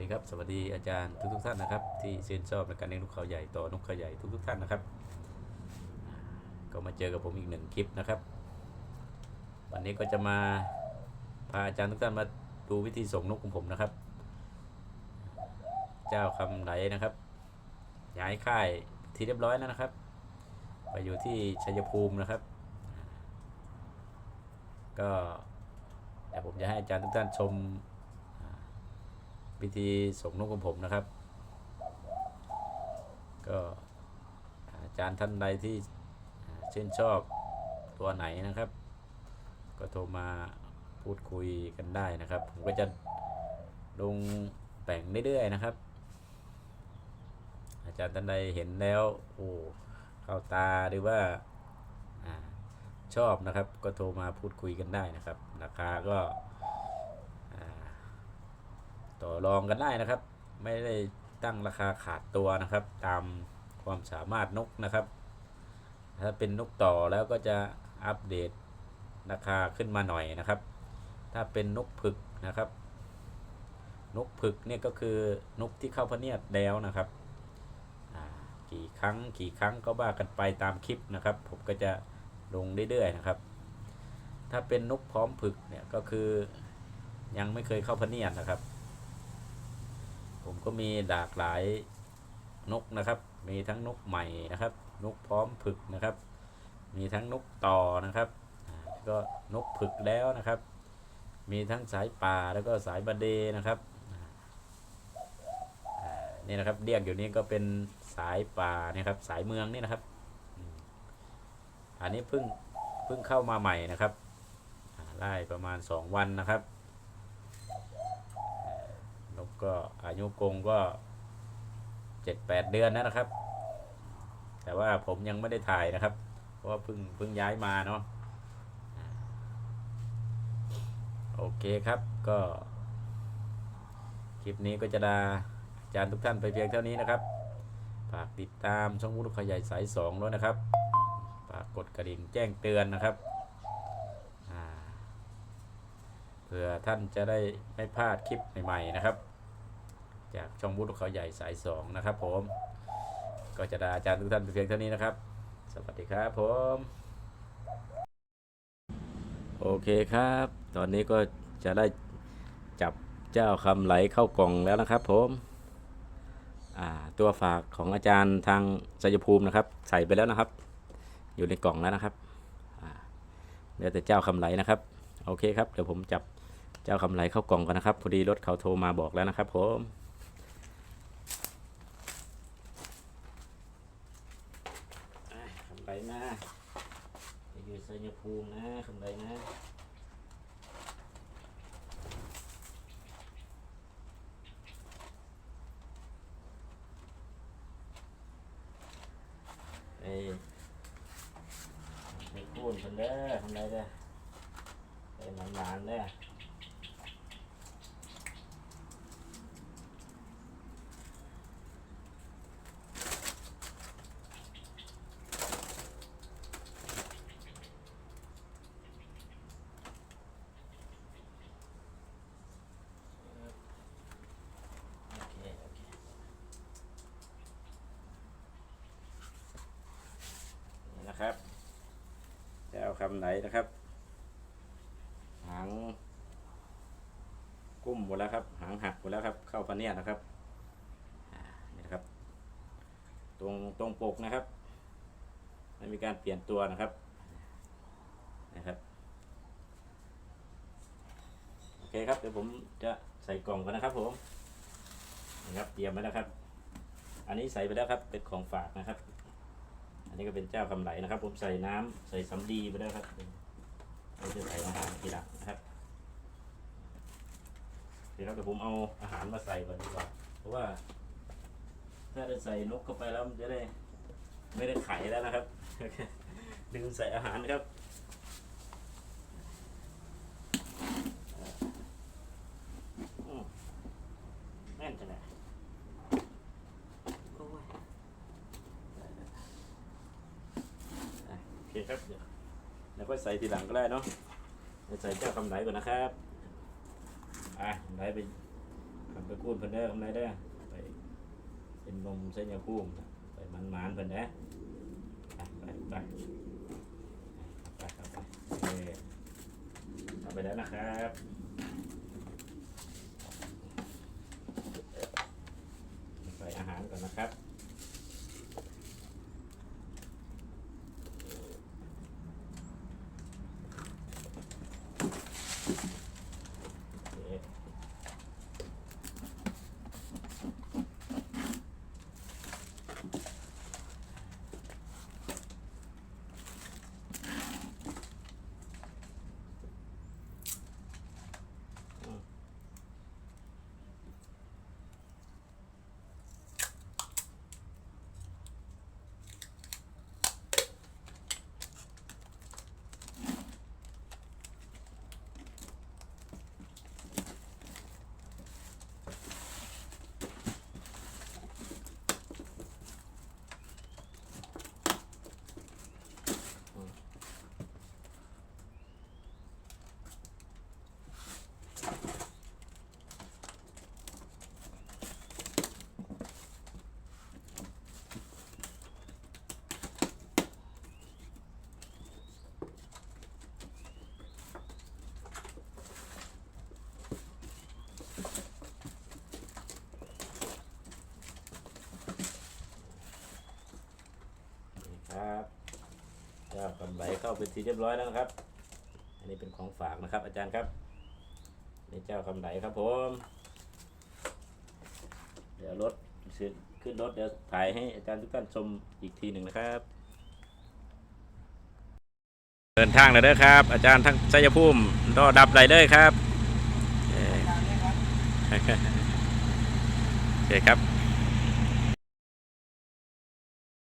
ดีครับ สวัสดีอาจารย์ทุกทุกท่านนะครับ ที่ชื่นชอบในการเลี้ยงนกเขาใหญ่ต่อนกเขาใหญ่ทุกทุกท่านนะครับ ก็มาเจอกับผมอีกหนึ่งคลิปนะครับ วันนี้ก็จะมาพาอาจารย์ทุกท่านมาดูวิธีส่งนกของผมนะครับ เจ้าคำไหลนะครับ ย้ายค่ายที่เรียบร้อยแล้วนะครับ ไปอยู่ที่ชัยภูมินะครับ ก็เดี๋ยวผมจะให้อาจารย์ทุกท่านชม วิธีส่งนกของผมนะครับ ก็อาจารย์ท่านใดที่ชื่นชอบตัวไหนนะครับ ก็โทรมาพูดคุยกันได้นะครับ ผมก็จะลงแต่งเรื่อยๆนะครับ อาจารย์ท่านใดเห็นแล้วโอ้เข้าตาหรือว่าอชอบนะครับ ก็โทรมาพูดคุยกันได้นะครับ ราคาก็ ต่อรองกันได้นะครับ ไม่ได้ตั้งราคาขาดตัวนะครับ ตามความสามารถนกนะครับ ถ้าเป็นนกต่อแล้วก็จะอัปเดตราคาขึ้นมาหน่อยนะครับ ถ้าเป็นนกผึกนะครับ นกผึกเนี่ยก็คือนกที่เข้าพเนียดแล้วนะครับกี่ครั้งกี่ครั้งก็ว่ากันไปตามคลิปนะครับ ผมก็จะลงเรื่อยๆนะครับ ถ้าเป็นนกพร้อมผึกเนี่ยก็คือยังไม่เคยเข้าพเนียดนะครับ ก็มีหลากหลายนกนะครับ มีทั้งนกใหม่นะครับ นกพร้อมผึกนะครับ มีทั้งนกต่อนะครับแล้วก็นกผึกแล้วนะครับ มีทั้งสายป่าแล้วก็สายบันเดนะครับนี่นะครับเรียกอยู่นี้ก็เป็นสายป่านะครับ สายเมืองนี่นะครับ อันนี้เพิ่งเพิ่งเข้ามาใหม่นะครับได้ประมาณ 2 วันนะครับ ก็อายุกรงก็เจ็ดแปดเดือนแล้วนะครับ แต่ว่าผมยังไม่ได้ถ่ายนะครับ เพราะว่าเพิ่งเพิ่งย้ายมาเนาะโอเคครับก็ คลิปนี้ก็จะลาอาจารย์ทุกท่านไปเพียงเท่านี้นะครับฝากติดตามช่องมุกขยายสายสองด้วยนะครับฝากกดกระดิ่งแจ้งเตือนนะครับเพื่อท่านจะได้ไม่พลาดคลิปใหม่ ๆ นะครับ จากช่องบุตรเขาใหญ่สายสองนะครับ ผม ก็จะลาอาจารย์ทุกท่านเพียงเท่านี้นะครับ สวัสดีครับผม โอเคครับ ตอนนี้ก็จะได้จับเจ้าคำไหลเข้ากล่องแล้วนะครับ ผมตัวฝากของอาจารย์ทางชัยภูมินะครับ ใส่ไปแล้วนะครับ อยู่ในกล่องแล้วนะครับเหลือแต่เจ้าคำไหลนะครับ โอเคครับเดี๋ยวผมจับเจ้าคำไหลเข้ากล่องกันนะครับพอดีรถเขาโทรมาบอกแล้วนะครับผมอะคำ ไหลนะจะอยู่สัญภูมินะคำไหลนะไอ้ไอ้พูนคนเด้อทำไรเด้อไอ้หนานๆเด้อโอเคโอเค นี่นะครับจะเอาคำไหนนะครับ หางกุ้มหมดแล้วครับ หางหักหมดแล้วครับ เข้าพเนียดนะครับนี่นะครับ ตรงตรงปกนะครับไม่มีการเปลี่ยนตัวนะครับนะครับโอเคครับเดี๋ยวผมจะใส่กล่องกันนะครับผมนะครับเตรียมไว้แล้วครับ อันนี้ใส่ไปแล้วครับเป็นของฝากนะครับ นี่ก็เป็นเจ้าคำไหลนะครับ ผมใส่น้ำใส่สำลีไปแล้วครับเราจะใส่อาหารทีหลังนะครับเดี๋ยวเราผมเอาอาหารมาใส่ก่อนดีกว่าเพราะว่า ถ้าได้ใส่นกเข้าไปแล้วมันจะได้ ไม่ได้ไข่แล้วนะครับลืมใส่อาหารนะครับอืมแน่นจังเลยโอ้ย อะโอ เคครับ เดี๋ยวแล้วก็ใส่ทีหลังก็ได้เนาะเดี๋ยวใส่เจ้าคำไหนก่อนนะครับ อะคำไหนไปทำไปกูดเพิ่นได้อทำไรได้อไปเป็นนมเส้นยาคูมนะไปมันหมานๆเพิ่นนะไปไปไปไปเข้าไปเอ้ยเข้าไปแล้วนะครับใส่อาหารก่อนนะครับ โอเคอืม นี่ครับเจ้ากำไร เป็นทีเรียบร้อยแล้วนะครับ อันนี้เป็นของฝากนะครับ อาจารย์ครับนี่เจ้ากำไรครับผม เดี๋ยวรถขึ้นรถเดี๋ยวถ่ายให้อาจารย์ทุกท่านชมอีกทีหนึ่งนะครับ เดินทางเลยเด้อครับ อาจารย์ทั้งชัยภูมิรอดับไรเด้อครับเอ่อโอเคครับ